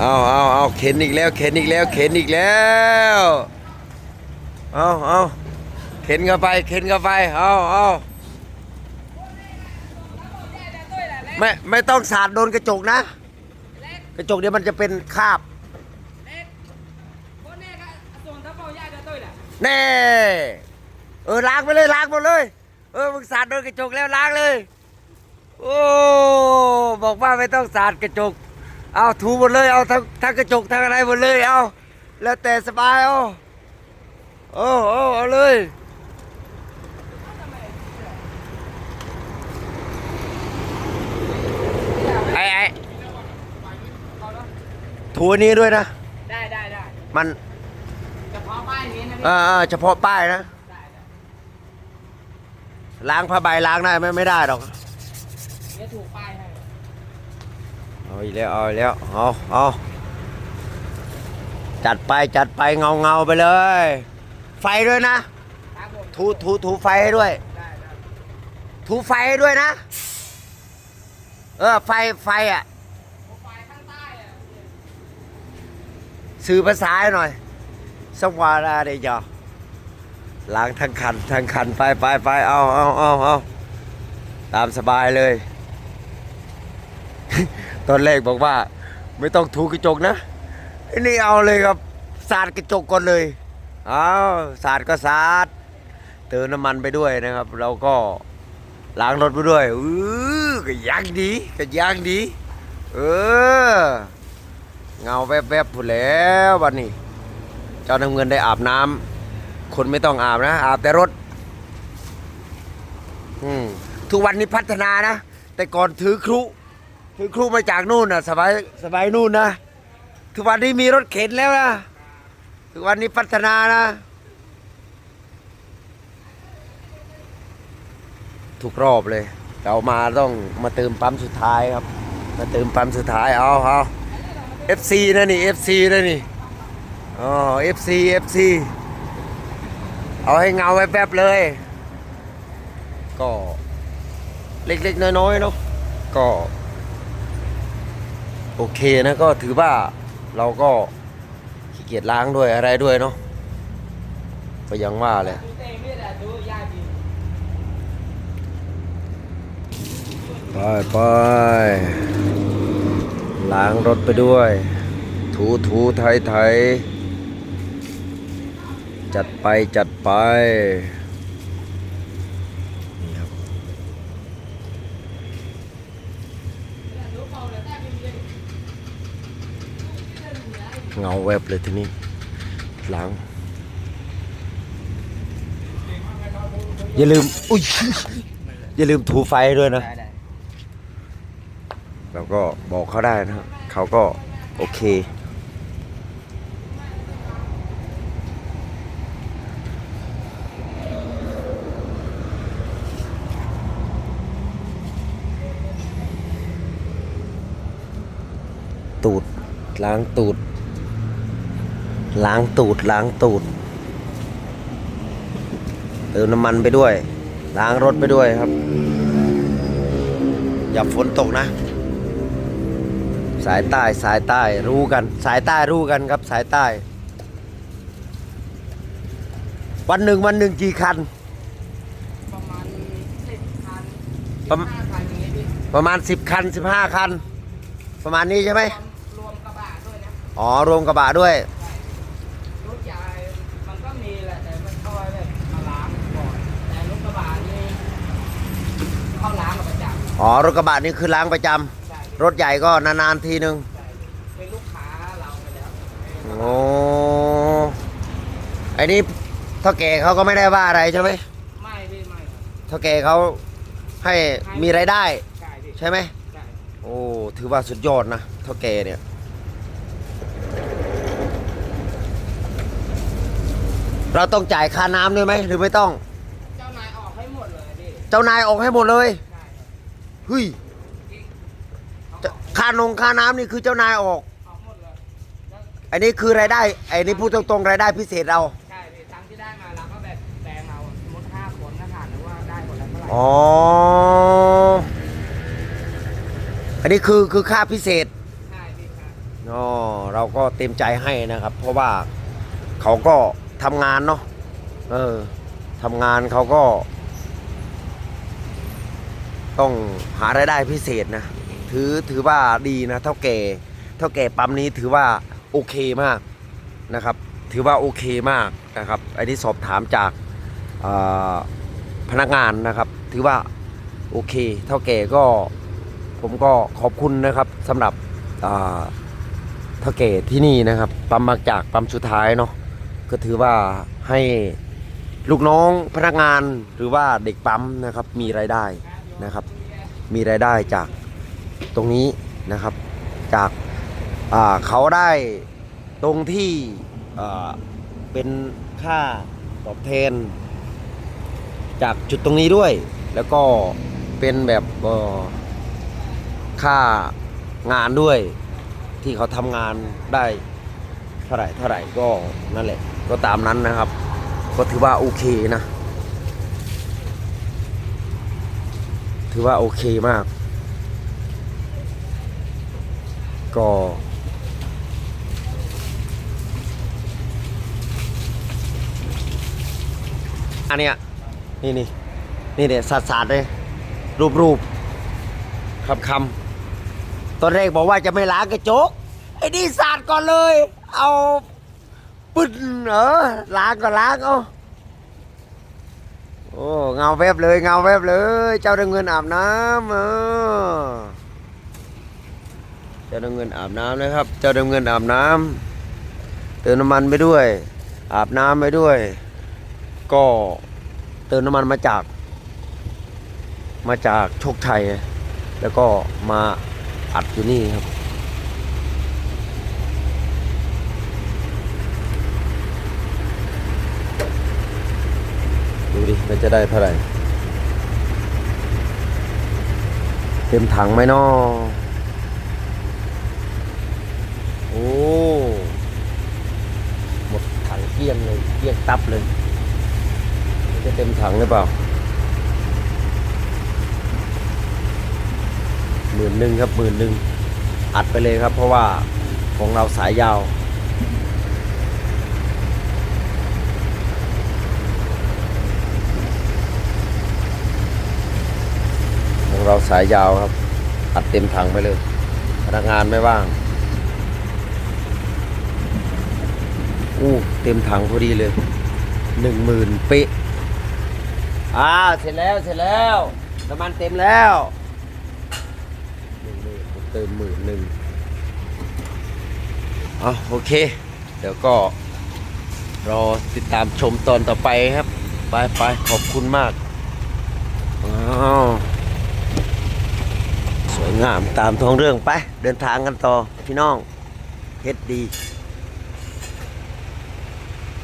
เอาเอาเอาเข็นอีกแล้ว เข็นอีกแล้ว เข็นอีกแล้ว เอาเอาเข็นเข้าไป เข็นเข้าไป เอาเอาไม่ ไม่ต้องสาดโดนกระจกนะ กระจกเดี๋ยวมันจะเป็นคราบ แน่ เออล้างไปเลยล้างหมดเลย เออมึงสาดโดนกระจกแล้วล้างเลย โอ้ บอกว่าไม่ต้องสาดกระจก เอาถูหมดเลยเอาทั้งทั้งกระจกทั้งอะไรหมดเลยเอาแล้วแต่สบายเอาโอ้โอ้เอาเลยไอ้ไอ้ถูอันนี้ด้วยนะได้ได้ได้มันเฉพาะป้ายนี้นะเออเออเฉพาะป้ายนะได้ได้ล้างผ้าใบล้างได้ไหมไม่ได้หรอกเดี๋ยวถูกป้ายให้ เอาอีกแล้วเอาอีกแล้วเอาเอาจัดไปจัดไปเงาเงาไปเลย ไฟด้วยนะ ถูถูถูไฟให้ด้วย ถูไฟให้ด้วยนะ เออไฟไฟอะผมไปข้างใต้อะสื่อภาษาหน่อยสวาราเดียอล้างทั้งคันทั้งคันไปไปไปเอาเอาเอาเอาตามสบายเลย ตอนแรกบอกว่า ไม่ต้องถูกระจกนะไอ้นี่เอาเลยครับสาดกระจกก่อนเลยเอาสาดก็สาดเติมน้ำมันไปด้วยนะครับ เราก็ล้างรถไปด้วยอือก็ยังดีก็ยังดี เออ เงาแวบๆผุดแล้ววันนี้ เจ้าน้ำเงินได้อาบน้ำคนไม่ต้องอาบนะ อาบแต่รถอืมทุกวันนี้พัฒนานะ แต่ก่อนถือครุ ถือครุมาจากนู่นน่ะสบายสบายนู่นนะทุกวันนี้มีรถเข็นแล้วนะทุกวันนี้พัฒนานะทุกรอบเลย เรามาต้องมาเติมปั๊มสุดท้ายครับ มาเติมปั๊มสุดท้ายเอาเอา FC นะนี่ FC นะนี่อ๋อ FC FC เอาให้เงาไว้แป๊บเลย ก็เล็กๆน้อยๆเนาะก็ โอเคนะก็ถือว่าเราก็ขี้เกียจล้างด้วยอะไรด้วยเนาะก็ยังว่าเลยดูเต็มนี่แหละดูยากดีไปไปล้างรถไปด้วย ถูถูไทยไทยจัดไปจัดไปนี่ครับ เงาแวบเลยทีนี้ล้างอย่าลืม อุ้ย อย่าลืมถูไฟด้วยนะได้ได้เราก็บอกเขาได้นะครับเขาก็โอเค ตูด ล้างตูด ล้างตูดล้างตูดเติมน้ำมันไปด้วย ล้างรถไปด้วยครับ อย่าฝนตกนะ สายใต้สายใต้รู้กัน สายใต้รู้กันครับสายใต้ วันหนึ่งวันหนึ่งกี่คัน ประมาณสิบคันประมาณห้าคันอย่างงี้พี่ประมาณสิบคันสิบห้าคัน ประมาณนี้ใช่ไหมรวมรวมกระบะด้วยนะอ๋อรวมกระบะด้วย รถใหญ่มันก็มีแหละแต่มันเข้าไว้แบบมาล้างก่อนแต่รถกระบะนี่เข้าล้างกับประจ อ๋อรถกระบะนี่คือล้างประจำำใช่รถใหญ่ก็นานๆทีนึงใช่เป็นลูกค้าเราไปแล้วโอ้ไอ้นี่เท่าแก่เขาก็ไม่ได้ว่าอะไรใช่ไหมไม่พี่ไม่เท่าแก่เขาให้มีรายได้ ใช่พี่ใช่ไหมใช่โอ้ถือว่าสุดยอดนะเท่าแก่เนี่ยเราต้องจ่ายค่าน้ำด้วยไหมหรือไม่ต้อง เจ้านายออกให้หมดเลยพี่เจ้านายออกให้หมดเลยใช่ครับ เฮ้ยเขาจะค่านงค่าน้ำนี่คือเจ้านายออก ออกหมดเลยแล้วอันนี้คือรายได้ไอ้นี่พูดตรงๆรายได้พิเศษเรา ใช่พี่ตังค์ที่ได้มาเราก็แบบแบ่งเอาสมมติห้าคนนะถามว่าได้คนละเท่าไหร่อ๋อ อันนี้คือคือค่าพิเศษ ใช่พี่ครับออ๋อเราก็เต็มใจให้นะครับ เพราะว่าเขาก็ทำงานเนาะเออทำงานเขาก็ ต้องหารายได้พิเศษนะ ถือถือว่าดีนะเท่าแก่เท่าแก่ปั๊มนี้ถือว่าโอเคมากนะครับ ถือว่าโอเคมากนะครับอันนี้สอบถามจากพนักงานนะครับ ถือว่าโอเค เท่าแก่ก็ผมก็ขอบคุณนะครับสำหรับเท่าแก่ที่นี่นะครับปั๊มบาจากปั๊มสุดท้ายเนาะก็ถือว่าให้ลูกน้องพนักงานหรือว่าเด็กปั๊มนะครับมีรายได้ นะครับ มีรายได้จากตรงนี้นะครับ จากาเขาได้ตรงที่เป็นค่าตอบแทน จากจุดตรงนี้ด้วย แล้วก็เป็นแบบค่างานด้วยที่เขาทำงานได้เท่าไหร่เท่าไหร่ก็นั่นแหละก็ตามนั้นนะครับ ก็ถือว่าโอเคนะ ถือว่าโอเคมาก ก็ อันเนี้ยนี่นี่นี่เนี่ยสัดสาดเลย รูปรูปคำคำตอนแรกบอกว่าจะไม่ล้างกระจก ไอ้นี่สาดก่อนเลย เอาปึ้นเออล้างก็ล้างเอา โอ้เงาแวบเลยเงาแวบเลย เจ้าได้เงินอาบน้ำเออเจ้าได้เงินอาบน้ำนะครับ เจ้าได้เงินอาบน้ำเติมน้ำมันไปด้วย อาบน้ำไปด้วย ก็เติมน้ำมันมาจาก มาจากโชคชัยแล้วก็มาอัดอยู่นี่ครับ ดูดิมันจะได้เท่าไหร่ เต็มถังไหมนาะโอ้ หมดถังเกี้ยงเลยเกี้ยงตับเลย จะเต็มถังหรือเปล่าหมื่นหนึ่งครับหมื่นหนึ่งอัดไปเลยครับ เพราะว่าของเราสายยาว ของเรา สายยาวครับ อัดเต็มถังไปเลย พนักงานไม่ว่าง อู้เต็มถังพอดีเลยหนึ่งหมื่นเป๊ะอ้าเสร็จแล้วเสร็จแล้วน้ำมันเต็มแล้วหนึ่งหมื่นผมเติมหมื่นหนึ่งอ๋อโอเค เดี๋ยวก็รอติดตามชมตอนต่อไปครับ ไปไปขอบคุณมากอ้าว วยงามตามท้องเรื่องไป เดินทางกันต่อพี่น้องเฮ็ดดี